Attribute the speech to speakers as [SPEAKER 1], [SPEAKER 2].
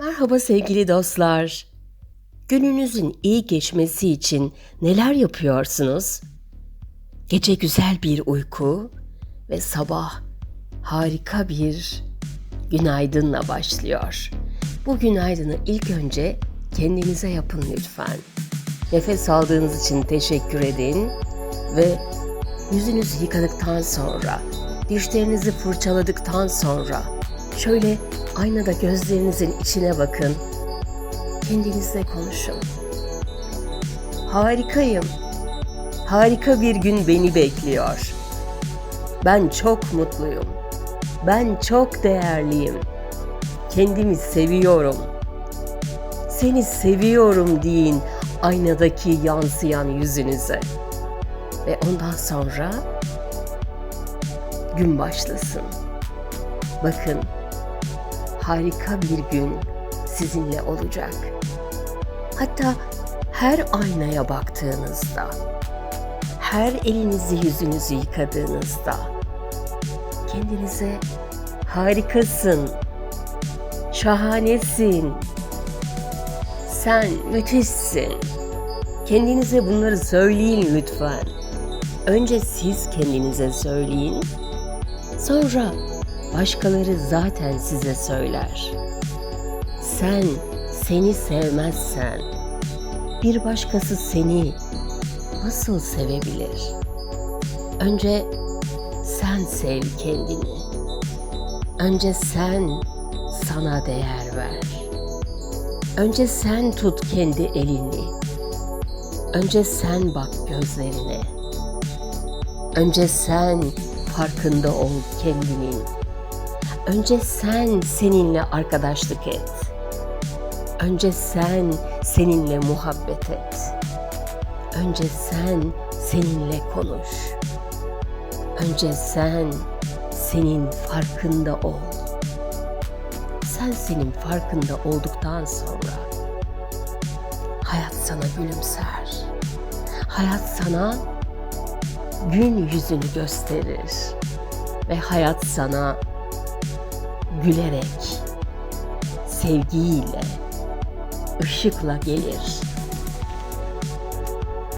[SPEAKER 1] Merhaba sevgili dostlar. Gününüzün iyi geçmesi için neler yapıyorsunuz? Gece güzel bir uyku ve sabah harika bir günaydınla başlıyor. Bu günaydını ilk önce kendinize yapın lütfen. Nefes aldığınız için teşekkür edin ve yüzünüzü yıkadıktan sonra, dişlerinizi fırçaladıktan sonra şöyle aynada gözlerinizin içine bakın. Kendinizle konuşun. Harikayım. Harika bir gün beni bekliyor. Ben çok mutluyum. Ben çok değerliyim. Kendimi seviyorum. Seni seviyorum deyin aynadaki yansıyan yüzünüze. Ve ondan sonra gün başlasın. Bakın harika bir gün sizinle olacak. Hatta her aynaya baktığınızda, her elinizi yüzünüzü yıkadığınızda kendinize harikasın, şahanesin, sen müthişsin. Kendinize bunları söyleyin lütfen. Önce siz kendinize söyleyin. Sonra başkaları zaten size söyler. Sen seni sevmezsen bir başkası seni nasıl sevebilir? Önce sen sev kendini. Önce sen sana değer ver. Önce sen tut kendi elini. Önce sen bak gözlerine. Önce sen farkında ol kendinin. Önce sen seninle arkadaşlık et. Önce sen seninle muhabbet et. Önce sen seninle konuş. Önce sen senin farkında ol. Sen senin farkında olduktan sonra hayat sana gülümser. Hayat sana gün yüzünü gösterir ve hayat sana gülerek, sevgiyle, ışıkla gelir.